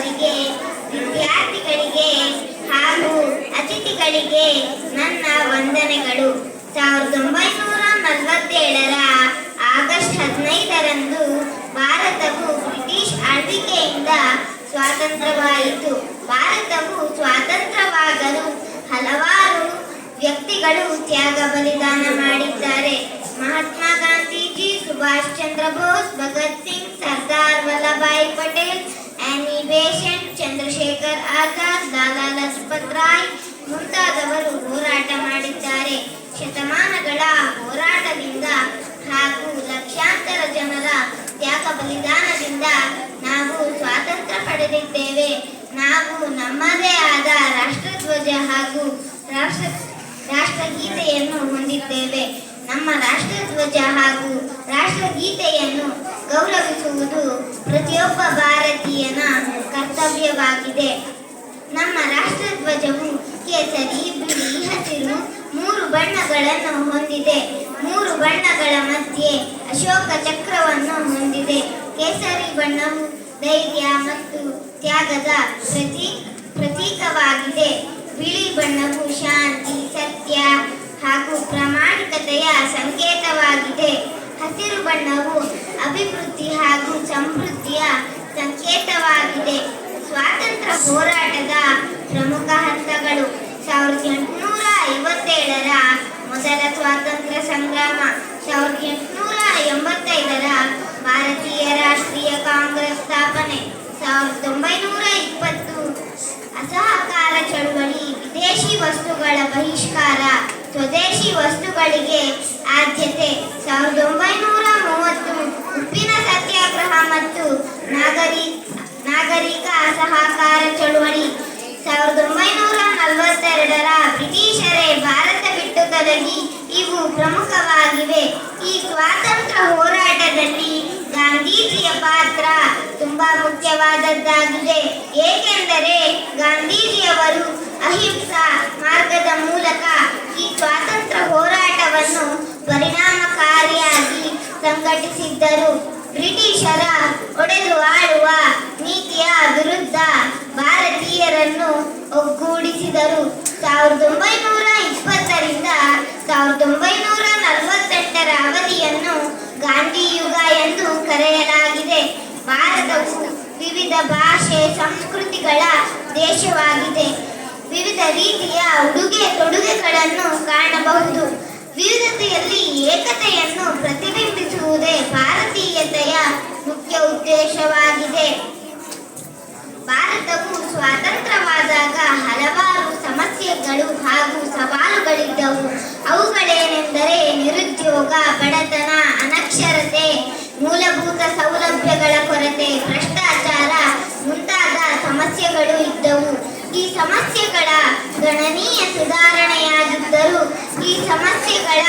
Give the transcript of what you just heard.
ಶಿಕ್ಷಕರಿಗೆ ವಿದ್ಯಾರ್ಥಿಗಳಿಗೆ ಹಾಗೂ ಅತಿಥಿಗಳಿಗೆ ನನ್ನ ವಂದನೆಗಳು. ಸಾವಿರದ ಒಂಬೈನೂರ ನಲವತ್ತೇಳರ ಆಗಸ್ಟ್ ಹದಿನೈದರಂದು ಭಾರತವು ಬ್ರಿಟಿಷ್ ಆಳ್ವಿಕೆಯಿಂದ ಸ್ವಾತಂತ್ರ್ಯವಾಯಿತು. ಭಾರತವು ಸ್ವಾತಂತ್ರ್ಯವಾಗಲು ಹಲವಾರು ವ್ಯಕ್ತಿಗಳು ತ್ಯಾಗ ಬಲಿದಾನ ಮಾಡಿದ್ದಾರೆ. ಮಹಾತ್ಮ ಗಾಂಧೀಜಿ, ಸುಭಾಷ್ ಚಂದ್ರ ಬೋಸ್, ಭಗತ್ ಸಿಂಗ್, ಸರ್ದಾರ್ ಮುಂತಾದವರು ಹೋರಾಟ ಮಾಡಿದ್ದಾರೆ. ಶತಮಾನಗಳ ಹೋರಾಟದಿಂದ ಹಾಗೂ ಲಕ್ಷಾಂತರ ಜನರ ತ್ಯಾಗ ಬಲಿದಾನದಿಂದ ನಾವು ಸ್ವಾತಂತ್ರ್ಯ ಪಡೆದಿದ್ದೇವೆ. ನಾವು ನಮ್ಮದೇ ಆದ ರಾಷ್ಟ್ರಧ್ವಜ ಹಾಗೂ ರಾಷ್ಟ್ರ, ರಾಷ್ಟ್ರಗೀತೆಯನ್ನು ಹೊಂದಿದ್ದೇವೆ. ನಮ್ಮ ರಾಷ್ಟ್ರಧ್ವಜ ಹಾಗೂ ರಾಷ್ಟ್ರಗೀತೆಯನ್ನು ಗೌರವಿಸುವುದು ಪ್ರತಿಯೊಬ್ಬ ಭಾರತೀಯನ ಕರ್ತವ್ಯವಾಗಿದೆ. ನಮ್ಮ ರಾಷ್ಟ್ರಧ್ವಜವು ಕೇಸರಿ ಬಣ್ಣಗಳನ್ನು ಹೊಂದಿದೆ ಮೂರು ಬಣ್ಣಗಳ ಮಧ್ಯೆ ಅಶೋಕ ಚಕ್ರವನ್ನು ಹೊಂದಿದೆ. ಕೇಸರಿ ಬಣ್ಣವು ಧೈರ್ಯ ಮತ್ತು ತ್ಯಾಗದ ಪ್ರತಿ, ಪ್ರತೀಕವಾಗಿದೆ. ಬಿಳಿ ಬಣ್ಣವು ಶಾಂತಿ, ಸತ್ಯ ಹಾಗೂ ಪ್ರಾಮಾಣಿಕತೆಯ ಸಂಕೇತವಾಗಿದೆ. ಹಸಿರು ಬಣ್ಣವು ಅಭಿವೃದ್ಧಿ ಹಾಗೂ ಸಮೃದ್ಧಿಯ ಸಂಕೇತವಾಗಿದೆ. ಸ್ವಾತಂತ್ರ್ಯ ಹೋರಾಟದ ಪ್ರಮುಖ ಹಂತಗಳು ಸಾವಿರದ ಎಂಟುನೂರ ಐವತ್ತೇಳರ ಮೊದಲ ಸ್ವಾತಂತ್ರ್ಯ ಸಂಗ್ರಾಮ ಸಾವಿರದ ಎಂಟುನೂರ ಎಂಬತ್ತೈದರ ಭಾರತೀಯ ರಾಷ್ಟ್ರೀಯ ಕಾಂಗ್ರೆಸ್ ಸ್ಥಾಪನೆ ಸಾವಿರದ ಒಂಬೈನೂರ ಇಪ್ಪತ್ತು. ಅಸಹಕಾರ ಚಳುವಳಿ, ವಿದೇಶಿ ವಸ್ತುಗಳ ಬಹಿಷ್ಕಾರ, ಸ್ವದೇಶಿ ವಸ್ತುಗಳಿಗೆ ಆದ್ಯತೆ, ಸಾವಿರದ ಒಂಬೈನೂರ ಮೂವತ್ತು. ಉಪ್ಪಿನ ಸತ್ಯಾಗ್ರಹ ಮತ್ತು ನಾಗರಿ, ನಾಗರಿಕ ಅಸಹಕಾರ ಚಳುವಳಿ, ಸಾವಿರದ ಒಂಬೈನೂರ ನಲವತ್ತೆರಡರ ಬ್ರಿಟಿಷರೇ ಭಾರತ ಇವು ಪ್ರಮುಖವಾಗಿವೆ. ಈ ಸ್ವಾತಂತ್ರ್ಯ ಹೋರಾಟದಲ್ಲಿ ಗಾಂಧೀಜಿಯ ಪಾತ್ರ ತುಂಬಾ ಮುಖ್ಯವಾದದ್ದಾಗಿದೆ. ಏಕೆಂದರೆ ಗಾಂಧೀಜಿಯವರು ಅಹಿಂಸಾ ಮಾರ್ಗದ ಮೂಲಕ ಈ ಸ್ವಾತಂತ್ರ್ಯ ಹೋರಾಟವನ್ನು ಪರಿಣಾಮಕಾರಿಯಾಗಿ ಸಂಘಟಿಸಿದ್ದರು. ಬ್ರಿಟಿಷರ ಒಡೆದು ಆಳುವ ನೀತಿಯ ವಿರುದ್ಧ ಭಾರತೀಯರನ್ನು ಒಗ್ಗೂಡಿಸಿದರು. ಸಾವಿರದ ಒಂಬೈನೂರ ಸಾವಿರದ ಒಂಬೈನೂರ ನಲವತ್ತೆಂಟರ ಅವಧಿಯನ್ನು ಗಾಂಧಿ ಯುಗ ಎಂದು ಕರೆಯಲಾಗಿದೆ. ಭಾರತವು ವಿವಿಧ ಭಾಷೆ, ಸಂಸ್ಕೃತಿಗಳ ದೇಶವಾಗಿದೆ. ವಿವಿಧ ರೀತಿಯ ಉಡುಗೆ ತೊಡುಗೆಗಳನ್ನು ಕಾಣಬಹುದು. ವಿವಿಧತೆಯಲ್ಲಿ ಏಕತೆಯನ್ನು ಪ್ರತಿಬಿಂಬಿಸುವುದೇ ಭಾರತೀಯತೆಯ ಮುಖ್ಯ ಉದ್ದೇಶವಾಗಿದೆ. ಭಾರತವು ಸ್ವತಂತ್ರವಾದಾಗ ಹಲವಾರು ಸಮಸ್ಯೆಗಳು ಹಾಗೂ ಸವಾಲುಗಳಿದ್ದವು ಅವುಗಳೇನೆಂದರೆ ನಿರುದ್ಯೋಗ ಬಡತನ, ಅನಕ್ಷರತೆ, ಮೂಲಭೂತ ಸೌಲಭ್ಯಗಳ ಕೊರತೆ, ಭ್ರಷ್ಟಾಚಾರ ಮುಂತಾದ ಸಮಸ್ಯೆಗಳು ಇದ್ದವು. ಈ ಸಮಸ್ಯೆಗಳ ಗಣನೀಯ ಸುಧಾರಣೆಯಾಗಿದ್ದರೂ ಈ ಸಮಸ್ಯೆಗಳ